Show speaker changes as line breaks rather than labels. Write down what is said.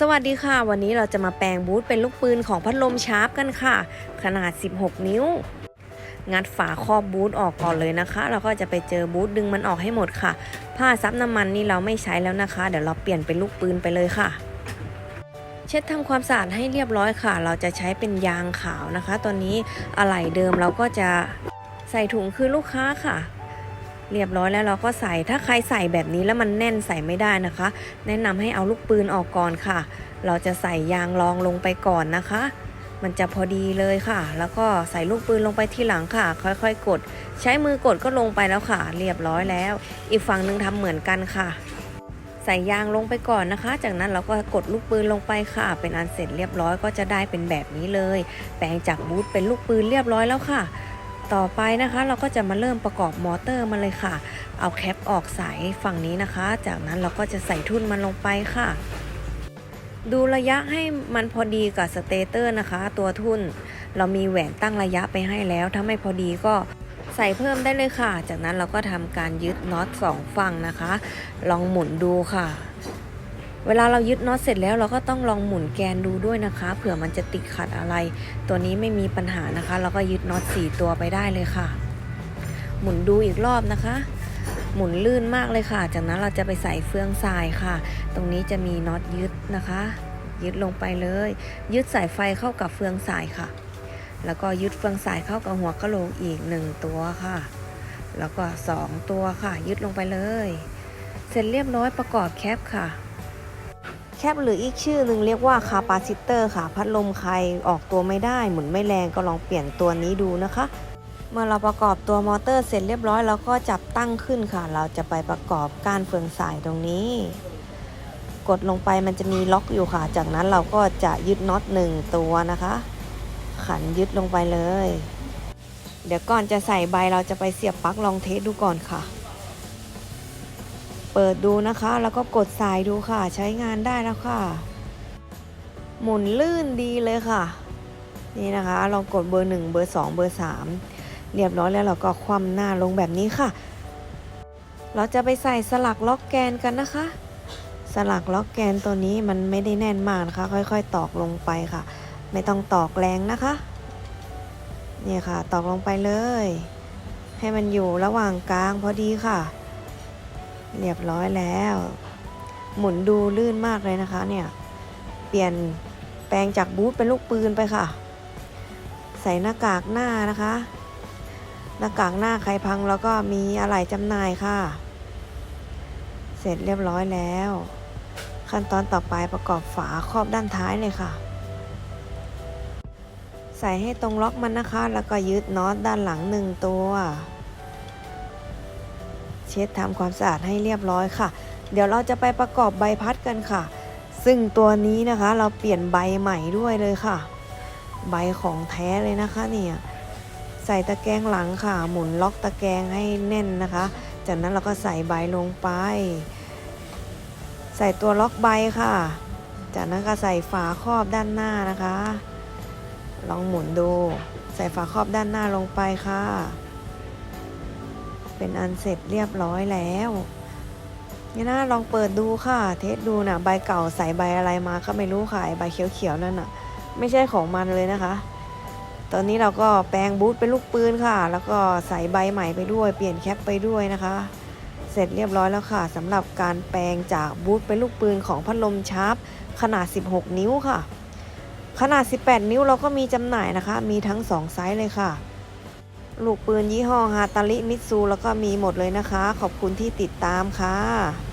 สวัสดีค่ะ วันนี้เราจะมาแปลงบูทเป็นลูกปืนของพัดลมชาร์ปกันค่ะ ขนาด 16 นิ้ว งัดฝาครอบบูทออกก่อนเลยนะคะแล้วก็จะไปเจอบูทดึงมันออกให้หมดค่ะ ผ้าซับน้ำมันนี่เราไม่ใช้แล้วนะคะ เดี๋ยวเราเปลี่ยนเป็นลูกปืนไปเลยค่ะ เช็ดทำความสะอาดให้เรียบร้อยค่ะ เราจะใช้เป็นยางขาวนะคะตัวนี้อะไหล่เดิมเราก็จะใส่ถุงคือลูกค้าค่ะ เรียบร้อยแล้วเราก็ใส่ถ้าใครใส่แบบนี้แล้วมันแน่นใส่ไม่ได้นะคะ แนะนำให้เอาลูกปืนออกก่อนค่ะ เราจะใส่ยางรองลงไปก่อนนะคะ มันจะพอดีเลยค่ะ แล้วก็ใส่ลูกปืนลงไปที่หลังค่ะ ค่อยๆ กด ใช้มือกดก็ลงไปแล้วค่ะ เรียบร้อยแล้ว อีกฝั่งหนึ่งทำเหมือนกันค่ะ ใส่ยางลงไปก่อนนะคะ จากนั้นเราก็กดลูกปืนลงไปค่ะ เป็นอันเสร็จเรียบร้อยก็จะได้เป็นแบบนี้เลย แปลงจากบูทเป็นลูกปืนเรียบร้อยแล้วค่ะ ต่อไปนะคะเราก็จะมาเริ่มประกอบมอเตอร์มาเลยค่ะ เอาแคปออกสายฝั่งนี้นะคะ จากนั้นเราก็จะใส่ทุ่นมันลงไปค่ะ ดูระยะให้มันพอดีกับสเตเตอร์นะคะ ตัวทุ่นเรามีแหวนตั้งระยะไปให้แล้ว ถ้าไม่พอดีก็ใส่เพิ่มได้เลยค่ะ จากนั้นเราก็ทำการยึดน็อตสองฝั่งนะคะ ลองหมุนดูค่ะ เวลาเรายึดน็อตเสร็จแล้วเราก็ต้องลองหมุนแกนดูด้วยนะคะ เผื่อมันจะติดขัดอะไร ตัวนี้ไม่มีปัญหานะคะ เราก็ยึดน็อต4ตัวไปได้เลยค่ะ หมุนดูอีกรอบนะคะ หมุนลื่นมากเลยค่ะ จากนั้นเราจะไปใส่เฟืองทรายค่ะ ตรงนี้จะมีน็อตยึดนะคะ ยึดลงไปเลย ยึดสายไฟเข้ากับเฟืองสายค่ะ แล้วก็ยึดเฟืองสายเข้ากับหัวกะโหลกอีกหนึ่งตัวค่ะ แล้วก็สองตัวค่ะ ยึดลงไปเลย เสร็จเรียบร้อยประกอบแคปค่ะ แคปหรืออีกชื่อหนึ่งเรียกว่าคาปาซิเตอร์ค่ะ พัดลมใครออกตัวไม่ได้หมุนไม่แรงก็ลองเปลี่ยนตัวนี้ดูนะคะ เมื่อเราประกอบตัวมอเตอร์เสร็จเรียบร้อยเราก็จับตั้งขึ้นค่ะ เราจะไปประกอบก้านเฟืองสายตรงนี้ กดลงไปมันจะมีล็อกอยู่ค่ะ จากนั้นเราก็จะยึดน็อตหนึ่งตัวนะคะ ขันยึดลงไปเลย เดี๋ยวก่อนจะใส่ใบเราจะไปเสียบปลั๊กลองเทสดูก่อนค่ะ เปิดดูนะคะ แล้วก็กดสายดูค่ะ ใช้งานได้แล้วค่ะ หมุนลื่นดีเลยค่ะ นี่นะคะลองกดเบอร์หนึ่งเบอร์สองเบอร์สามเรียบร้อยแล้วเราก็คว่ำหน้าลงแบบนี้ค่ะ เราจะไปใส่สลักล็อกแกนกันนะคะ สลักล็อกแกนตัวนี้มันไม่ได้แน่นมากนะคะ ค่อย ๆ ตอกลงไปค่ะ ไม่ต้องตอกแรงนะคะเนี่ยค่ะ ตอกลงไปเลย ให้มันอยู่ระหว่างกลางพอดีค่ะ เรียบร้อยแล้ว หมุนดูลื่นมากเลยนะคะเนี่ย เปลี่ยนแปลงจากบูทเป็นลูกปืนไปค่ะ ใส่หน้ากากหน้านะคะ หน้ากากหน้าใครพังแล้วก็มีอะไหล่จำหน่ายค่ะ เสร็จเรียบร้อยแล้ว ขั้นตอนต่อไปประกอบฝาครอบด้านท้ายเลยค่ะ ใส่ให้ตรงล็อกมันนะคะ แล้วก็ยึดน็อตด้านหลังหนึ่งตัว เช็ดทำความสะอาดให้เรียบร้อยค่ะ เดี๋ยวเราจะไปประกอบใบพัดกันค่ะ ซึ่งตัวนี้นะคะเราเปลี่ยนใบใหม่ด้วยเลยค่ะ ใบของแท้เลยนะคะเนี่ยใส่ตะแกรงหลังค่ะ หมุนล็อกตะแกรงให้แน่นนะคะ จากนั้นเราก็ใส่ใบลงไป ใส่ตัวล็อกใบค่ะ จากนั้นก็ใส่ฝาครอบด้านหน้านะคะ ลองหมุนดู ใส่ฝาครอบด้านหน้าลงไปค่ะ เป็นอันเสร็จเรียบร้อยแล้วนี่นะลองเปิดดูค่ะ เทสดูนะใบเก่าใส่ใบอะไรมาก็ไม่รู้ค่ะใบเขียวๆนั่นน่ะ ไม่ใช่ของมันเลยนะคะ ตอนนี้เราก็แปลงบูทเป็นลูกปืนค่ะ แล้วก็ใส่ใบใหม่ไปด้วย เปลี่ยนแคปไปด้วยนะคะ เสร็จเรียบร้อยแล้วค่ะสำหรับการแปลงจากบูทเป็นลูกปืนของพัดลมชาร์ปขนาด 16 นิ้วค่ะ ขนาด 18 นิ้วเราก็มีจำหน่ายนะคะ มีทั้ง 2 ไซส์เลยค่ะ ลูกปืนยี่ห้อฮาตาลิมิตซูแล้วก็มีหมดเลยนะคะ ขอบคุณที่ติดตามค่ะ